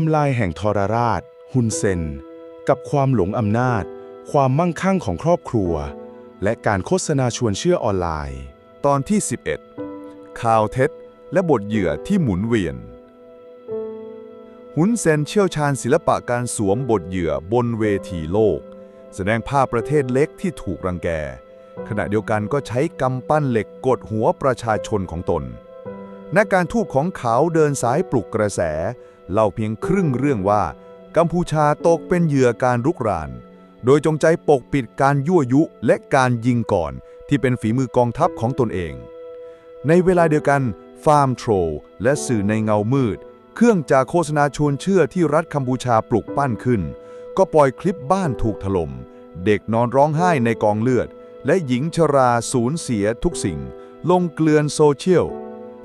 ม์ไลน์แห่งทรราช ฮุนเซน กับความหลงอำนาจ ความมั่งคั่งของครอบครัว และการโฆษณาชวนเชื่อออนไลน์ ตอนที่ 11 ข่าวเท็จ และบทเหยื่อที่หมุนเวียนหุนเซนเชี่ยวชาญศิลปะการสวมบทเหยื่อบนเวทีโลก แสดงภาพประเทศเล็กที่ถูกรังแก ขณะเดียวกันก็ใช้กำปั้นเหล็กกดหัวประชาชนของตนนักการทูตของเขาเดินสายปลุกกระแส เล่าเพียงครึ่งเรื่องว่า กัมพูชาตกเป็นเหยื่อการรุกราน โดยจงใจปกปิดการยั่วยุและการยิงก่อน ที่เป็นฝีมือกองทัพของตนเอง ในเวลาเดียวกันฟาร์มโทรและสื่อในเงามืด เครื่องจากโฆษณาชวนเชื่อที่รัฐกัมพูชาปลุกปั้นขึ้น ก็ปล่อยคลิปบ้านถูกถล่มเด็กนอนร้องไห้ในกองเลือด และหญิงชราสูญเสียทุกสิ่ง ลงเกลือนโซเชียล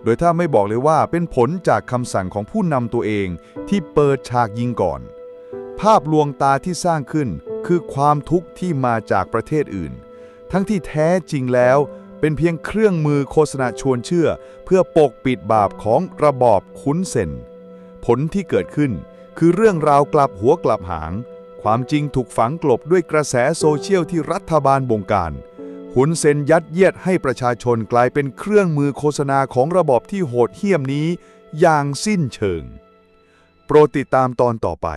โดยถ้าไม่บอกเลยว่าเป็นผลจากคำสั่งของผู้นำตัวเองที่เปิดฉากยิงก่อน ภาพลวงตาที่สร้างขึ้นคือความทุกข์ที่มาจากประเทศอื่น ทั้งที่แท้จริงแล้วเป็นเพียงเครื่องมือโฆษณาชวนเชื่อ เพื่อปกปิดบาปของระบอบคุ้นเซนผลที่เกิดขึ้นคือเรื่องราวกลับหัวกลับหาง ความจริงถูกฝังกลบด้วยกระแสโซเชียลที่รัฐบาลบงการ หุนเซนยัดเยียดให้ประชาชนกลายเป็นเครื่องมือโฆษณาของระบอบที่โหดเหี้ยมนี้อย่างสิ้นเชิง โปรดติดตามตอนต่อไป